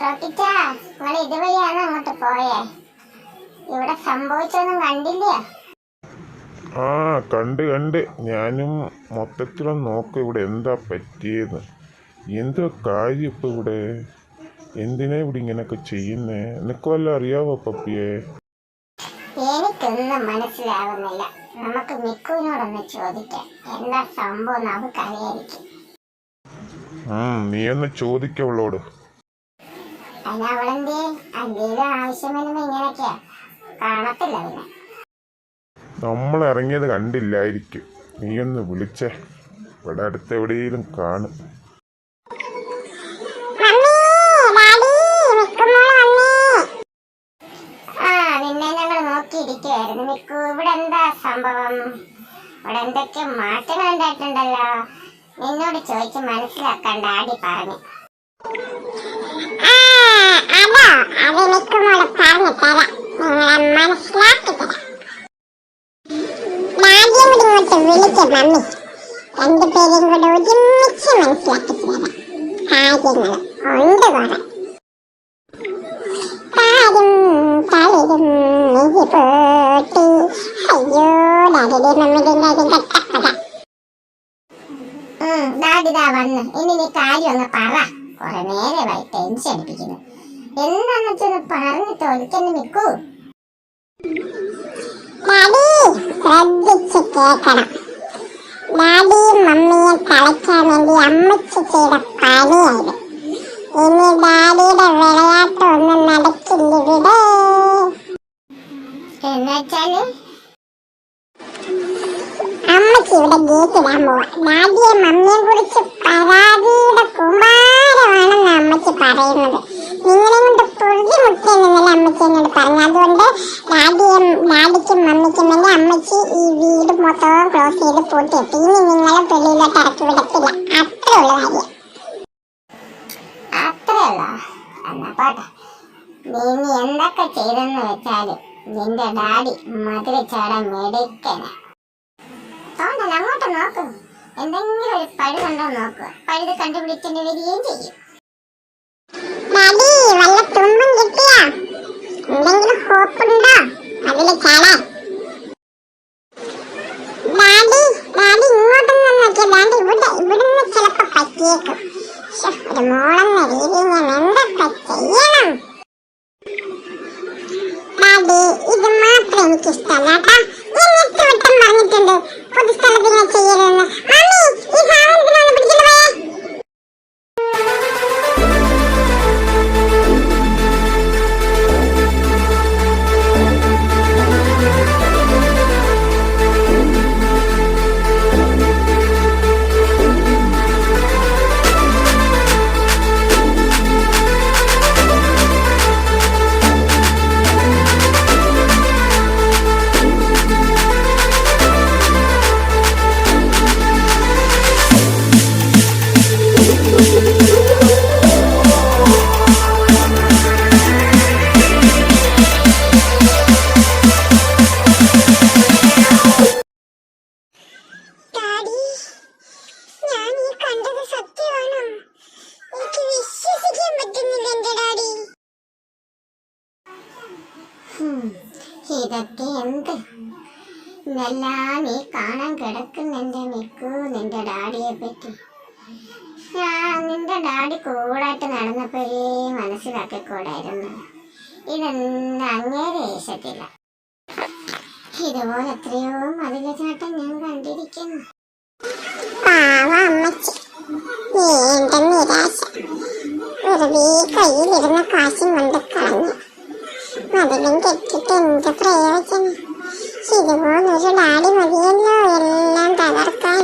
റോക്കിച്ചാ നിങ്ങൾ ഇതുവഴിയാണ് അങ്ങോട്ട് പോയേ. ഇവിടെ സംഭവിച്ചൊന്നും കണ്ടില്ലേ? ആ കണ്ട് കണ്ട്. ഞാനും മൊത്തത്തിലൊന്ന് നോക്ക് ഇവിടെ എന്താ പറ്റിയത് എന്തോ കാര്യം ഇപ്പം ഇവിടെ? എന്തിനാ ഇവിടെ ഇങ്ങനെയൊക്കെ ചെയ്യുന്നേ? നിനക്ക് വല്ല അറിയാവോ പപ്പിയെ? എനിക്കൊന്നും മനസ്സിലാവുന്നില്ല. നമുക്ക് മിക്കുവിനോടൊന്ന് ചോദിക്കാം. എന്താ സംഭവം നമുക്ക് അറിയായിരിക്കും ഉം, നീ ഒന്ന് ചോദിക്കവളോട് അതിന് അവളെന്തേ എന്തെങ്കിലും ആവശ്യം വരുമ്പോ ഇങ്ങനെയൊക്കെയാ കാണത്തില്ല പിന്നെ. നമ്മൾ ഇറങ്ങിയത് കണ്ടില്ലായിരിക്കും. നീ ഒന്ന് വിളിച്ചേ. ഇവിടെ അടുത്ത് എവിടെയെങ്കിലും കാണും. നോക്കിയിരിക്കുവായിരുന്നു. മിക്കു ഇവിടെ എന്താ സംഭവം? ഇവിടെ എന്തൊക്കെ മാറ്റങ്ങൾ ഉണ്ടായിട്ടുണ്ടല്ലോ? നിന്നോട് ചോദിച്ച് മനസ്സിലാക്കാൻ ഡാഡി പറഞ്ഞു. പറഞ്ഞു മനസ്സിലാക്കി മനസ്സിലാക്കി ഇനി നീ കാര്യം ഒന്ന് പറ. കുറെ നേരമായി ടെൻഷൻ അടിപ്പിക്കുന്നു എന്താന്ന് വെച്ചൊന്ന് പറഞ്ഞിട്ട്? ഒരിക്കലും നിൽക്കൂ ഡാഡി ശ്രദ്ധിച്ച് കേൾക്കണം ഡാഡിയും മമ്മിയെ കളിക്കാൻ വേണ്ടി അമ്മച്ചി ചെയ്ത പണിയായത് ഇനി ഡാഡിയുടെ വിളയാട്ടം ഒന്നും നടക്കില്ല ഇവിടെ എന്നുവെച്ചാൽ അമ്മച്ചി ഇവിടെ ഗേറ്റിടാൻ പോവാ. ഡാഡിയെ മമ്മിയെ കുറിച്ച് പരാതിയുടെ കുമാരമാണെന്ന് അമ്മച്ചി പറയുന്നത്. നിങ്ങളെ കൊണ്ട് പൊറുതിമുട്ടിയെന്നല്ല അമ്മച്ചി എന്നോട് പറഞ്ഞു. അതുകൊണ്ട് ഡാഡിയെ ഡാഡിക്കും മമ്മിക്കും എന്റെ അമ്മച്ചി ഈ വീട് മൊത്തം ക്ലോസ് ചെയ്ത് പൂട്ടിയിട്ട് ഇനി നിങ്ങളെ വെളിയിലോട്ട് ഇറക്കി വിടത്തില്ല. അത്രേ ഉള്ള കാര്യം. അത്രയല്ല എന്നാ പോട്ടെ. നീ എന്തൊക്കെ ചെയ്തെന്ന് വെച്ചാൽ നിന്റെ ഡാഡി മധുര ചാടാൻ മെടുക്കന തോന്നല്ല അങ്ങോട്ട് നോക്ക്. എന്തെങ്കിലും ഒരു പഴുതുണ്ടോ നോക്കുക പഴുത് കണ്ടുപിടിച്ചിട്ട് വരികയും ചെയ്യും. ഡാഡി എന്തെങ്കിലും ഹോപ്പുണ്ടോ? അതിൽ ചാടാൻ ഡാഡി ഡാഡി ഇങ്ങോട്ടൊന്നും നോക്കിയ. ഡാഡി ഇവിടെ ഇവിടുന്ന് ചിലപ്പോ പറ്റിയേക്കും. ഒരു മോളെന്ന രീതിയിൽ ഞാൻ എന്തൊക്കെ ചെയ്യണം? ഡാഡി ഇത് മാത്രം എനിക്ക് ഇഷ്ടമല്ല കേട്ടാ. ഞാൻ എത്ര വട്ടം പറഞ്ഞിട്ടുണ്ട് പൊതുസ്ഥലത്ത് ഞാൻ ചെയ്യരുതെന്ന്. ഇതൊക്കെ എന്ത്? ഇതെല്ലാം നീ കാണാൻ കിടക്കുന്നുണ്ട് നിൽക്കൂ നിന്റെ ഡാഡിയെ പറ്റി. ഞാൻ നിന്റെ ഡാഡി കൂടായിട്ട് നടന്നപ്പോഴേ മനസ്സിലാക്കിക്കൂടായിരുന്നു. ഇതെന്താ അങ്ങേരെ ഏശത്തില്ല ഇതുപോലെ എത്രയോ മതിലെ ചാട്ടം ഞാൻ കണ്ടിരിക്കുന്നു. നിരാശ. വെറുതെ കയ്യിലിരുന്ന കാശും കൊണ്ട് മതിലും കെട്ടിട്ട് എന്ത് പ്രയോജനം ഇതുപോലൊരു ഡാഡി മതിയല്ലോ എല്ലാം തകർക്കാൻ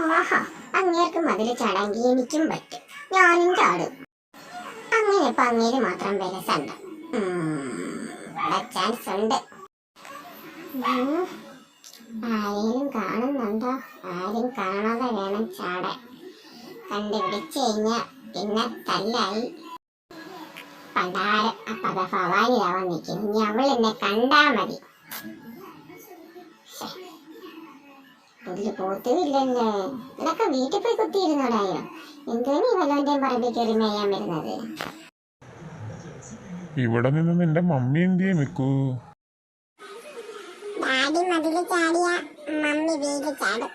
ഓഹോ അങ്ങേർക്ക് മതിൽ ചാടാങ്കി എനിക്കും പറ്റും. ഞാനും ചാടും. അങ്ങനെ ഇപ്പൊ അങ്ങേര് മാത്രം വിലസണ്ട ചാൻസ് ഉണ്ട്. ആരെയും കാണുന്നുണ്ടോ? ആരും കാണാതെ വേണം ചാടാൻ. കണ്ടുപിടിച്ചു കഴിഞ്ഞാ പിന്നെ തല്ലായി. പണ്ടാരം അപ്പൊ അതാ ഭവാനിയാവാൻ നിൽക്കും ഇനി അവൾ എന്നെ കണ്ടാ മതി. പുല്ല് പോത്തുമില്ലെന്നെ ഇതൊക്കെ വീട്ടിൽ പോയി കുത്തിയിരുന്നോടായോ എന്തോ നീ വല്ലവന്റെയും പറമ്പിൽ കയറി മേയാൻ വരുന്നത്? ഇവിടെ നിന്ന് നിന്റെ മമ്മി എന്തിയെ മിക്കൂ? ഡാഡി മതിൽ ചാടിയ. മമ്മി വീട് ചാടും.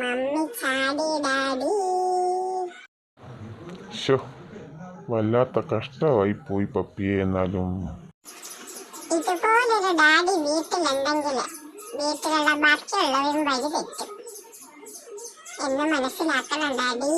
മമ്മി ചാടി ഡാഡി. ഷോ വല്ലാത്ത കഷ്ടമായി പോയി പപ്പിയെ എന്നാലും. ഇതുപോലൊരു ഡാഡി വീട്ടിലുണ്ടെങ്കിൽ വീട്ടിലുള്ള ബാക്കിയുള്ളവരും വഴി തെറ്റും. എന്ന് മനസ്സിലാക്കണം ഡാഡി.